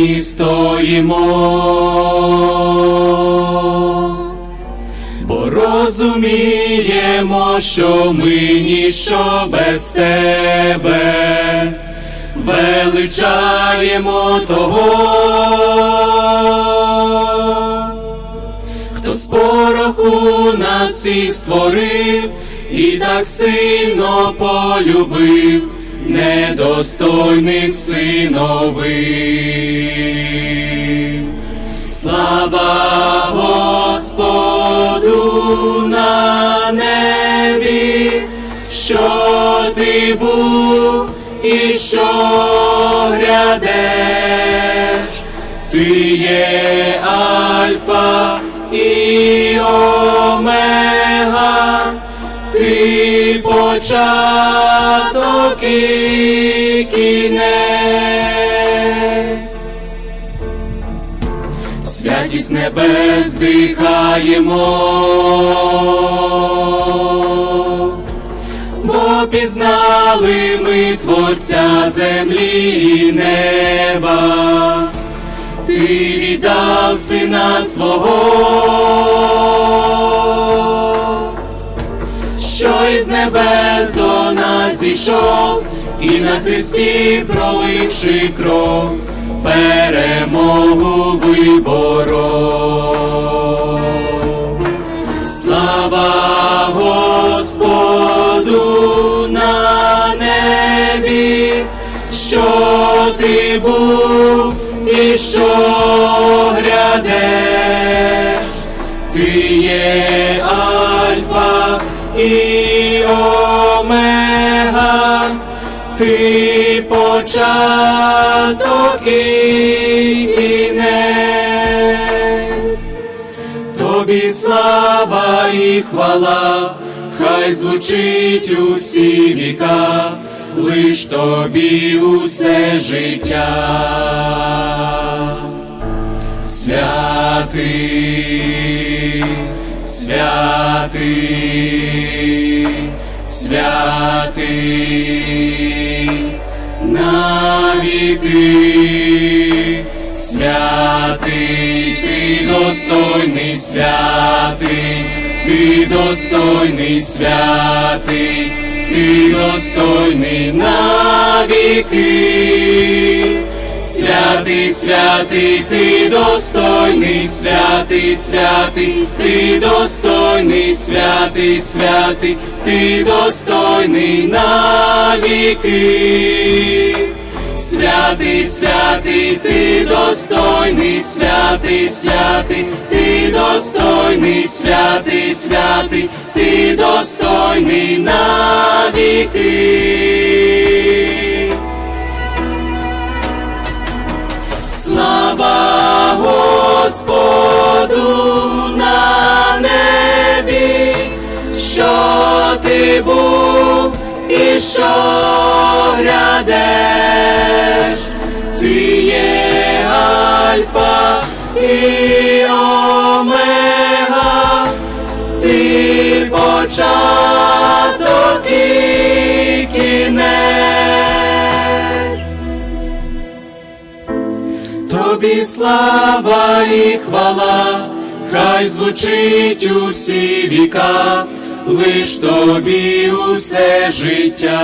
нині стоїмо, бо розуміємо, що ми ніщо без тебе, величаємо того, хто з пороху нас всіх створив і так сильно полюбив недостойних синових. Слава Господу на небі, що ти був і що грядеш, ти є Альфа початок і кінець. Святість небес дихаємо, бо пізнали ми Творця землі і неба, ти віддав сина свого, небес до нас зійшов, і на хресті проливши кров, перемогу виборов. Слава Господу на небі, що ти був і що грядеш, ти є Альфа Омега, ти початок і кінець. Тобі слава і хвала, хай звучить усі віка, лиш тобі усе життя. Святий, святий, святий, навіки, святий, ти достойний святий, ти достойний святий, ти достойний навіки. Святий, святий, ти достойний, святий, святий, ти достойний, святий, святий, ти достойний навіки. Святий, святий, ти достойний, святий, святий, ти достойний, святий, святий, ти достойний навіки. Слава Господу ти був і що грядеш, ти є Альфа і Омега, ти початок і кінець. Тобі слава і хвала, хай звучить усі віка, лиш тобі усе життя.